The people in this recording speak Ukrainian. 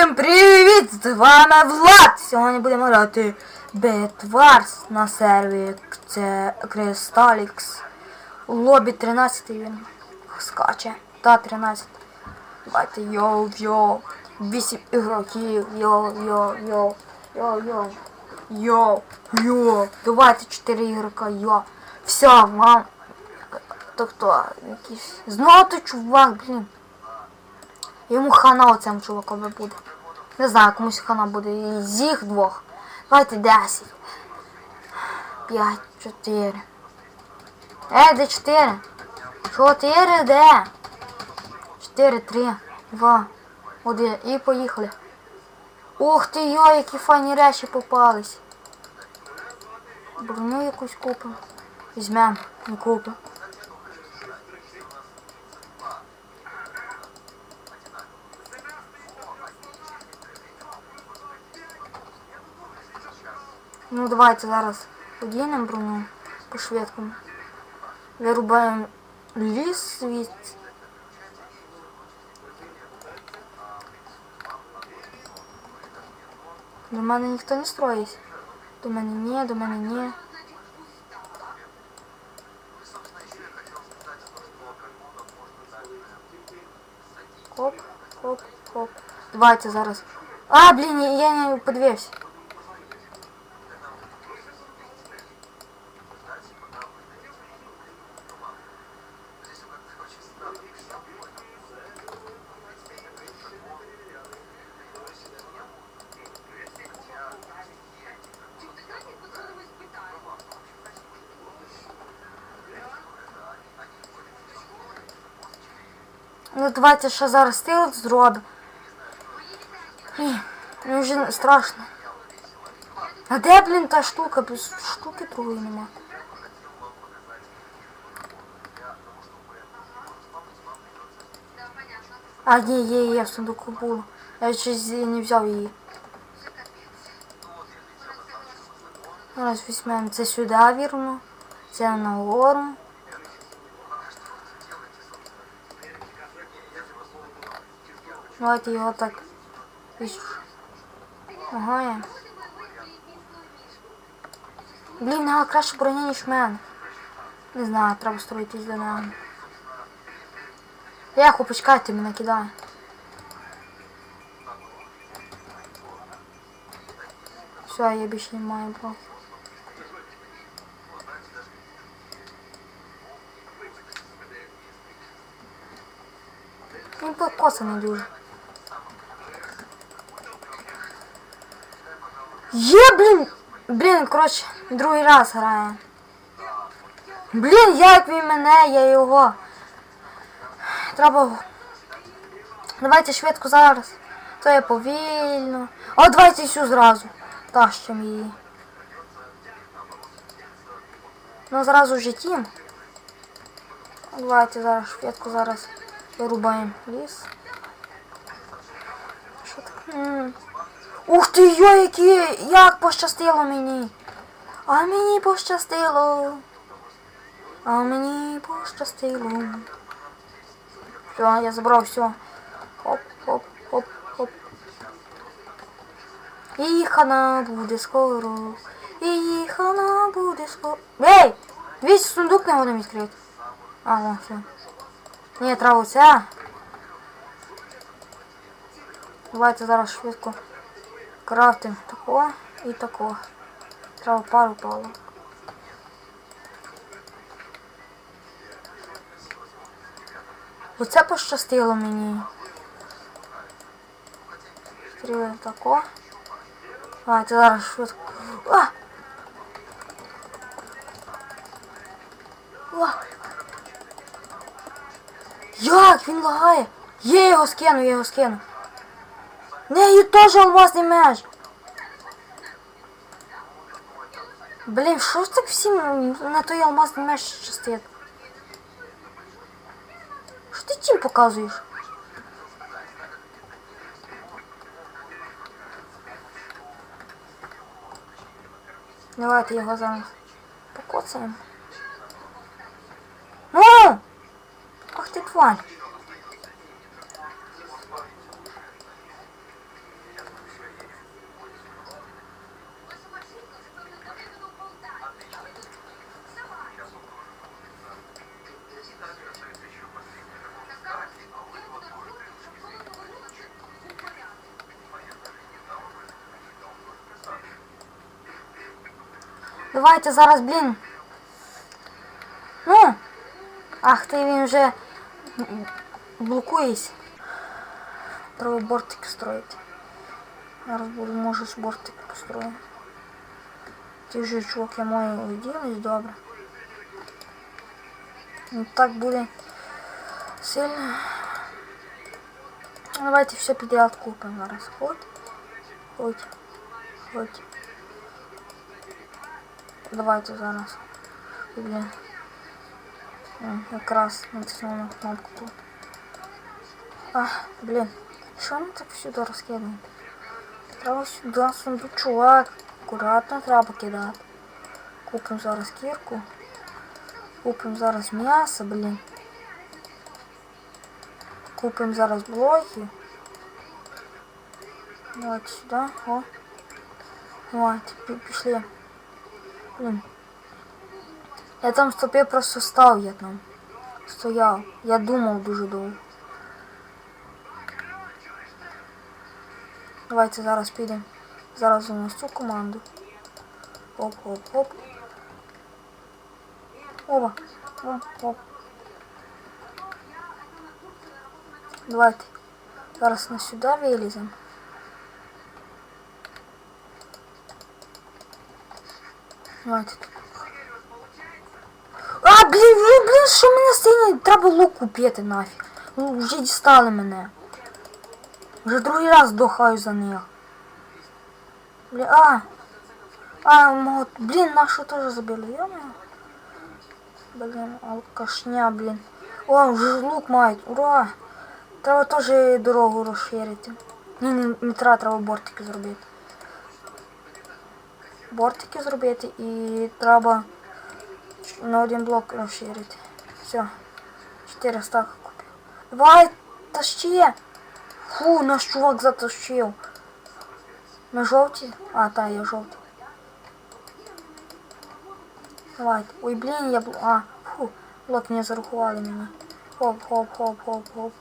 Всім привіт! З вами Влад! Сьогодні будемо грати Бетварс на сервері це лобі 13 він скаче. Та 13. Давайте йоу йоу. 8 ігроків. Йоу йоу йоу. Йоу йоу. Йоу. Давайте 4 ігрока. Йо. Все, вам. То хто? Якийсь. Знову той чувак, блін. Йому хана оцим чувакові буде. Не знаю, комусь хана буде. І з їх двох. Давайте 10. 5, 4. Е, де 4? 4, де? 4, 3, 2, 1. І поїхали. Ух ти йо, які файні речі попались. Броню якусь купимо. Візьмемо, не купимо. Ну давайте зараз подінемо броню по швидкому. Вирубаємо ліс звідси. До мене ніхто не строїть. До мене ні, до мене ні. Хоп, хоп, хоп. Давайте зараз. А, блін, я я не подивився. Ну давайте ще зараз стилет зробимо. Ні, Мені вже страшно. А де, блін, та штука? Без штуки другої нема. А, є, є, є, в сундуку було. Я щось не взяв її. Зараз візьмемо це сюди, вірно. Це нагору. Давайте його так. Ага. я. Блін, нога краще броня, ніж в. Не знаю, треба строїтись до нього. Еху, почекайте, мене кидає. Все, я більше не маю блок. Він покосаний дуже. Є, блін! Блін, коротше, другий раз грає. Блін, як він мене, я його. Треба. Давайте швидко зараз. То я повільно. О, давайте всю зразу. Тащимо її. Ну зразу вже тім. Давайте зараз швидко зараз вирубаємо ліс. Що так? Ух ти, йо, які! Як пощастило мені! А мені пощастило! А мені пощастило. Все, я забрав все. Хоп, хоп, хоп, хоп. І хана буде скоро. І хана буде скоро. Ей! Дивіться, сундук не будемо відкрити. А, вон, все. Ні, оце. Давайте зараз швидко крафтим тако і тако. Треба пару палок. Оце пощастило мені. Стріли тако. Давайте зараз швидко. А! О! Як він лагає? Є його скину, я його скину. Нею теж алмазний меч. Блін, що ж так всім на той алмазний меч щастить? Що ти чим показуєш? Давайте його зараз покоцаємо. Ну! Ах ти тварь! Давайте зараз, блін. Ну. Ах, ти він вже м, блокується. Треба бортики строїти. Зараз буду, можеш бортик построїти. Ті вже чуваки мої уділись, добре. Ну так буде сильно. Ну, Давайте все підряд купимо зараз. Хоть, хоть, хоть. Давайте зараз. Ой, Блін. М, Якраз натиснула на кнопку тут. А, блін. Що ми так сюди розкидаємо? Треба сюди сундучок. Акуратно треба кидати. Купимо зараз кірку. Купимо зараз м'ясо, блін. Купимо зараз блоки. Давайте сюди. О. Давайте, пі- пішли. Блін. Я там в стопі просто став, я там. Стояв. Я думав дуже довго. Давайте зараз підемо. Зараз у нас цю команду. Оп-оп-оп. Оба. Оп-оп. Давайте. Зараз на сюди виліземо. Тут. А, блін, ви, блін, що мене сині? Треба лук купити нафіг. Ну, вже дістали мене. Вже другий раз здохаю за них. Блін, а. А, мот, блін, нашу теж забили, йома. Блін, алкашня, блін. О, вже лук мають, ура! Треба теж дорогу розширити. Ні, не, треба, треба бортики зробити. Бортики зробити і треба на один блок розширити. Все. 4 стака купив. Давай, тащи! Фу, наш чувак затащив. На жовті? А, та, я жовтий. Давайте. Ой, блін, я бл... А, фу, блок не зарахували мені. Хоп, хоп, хоп, хоп, хоп.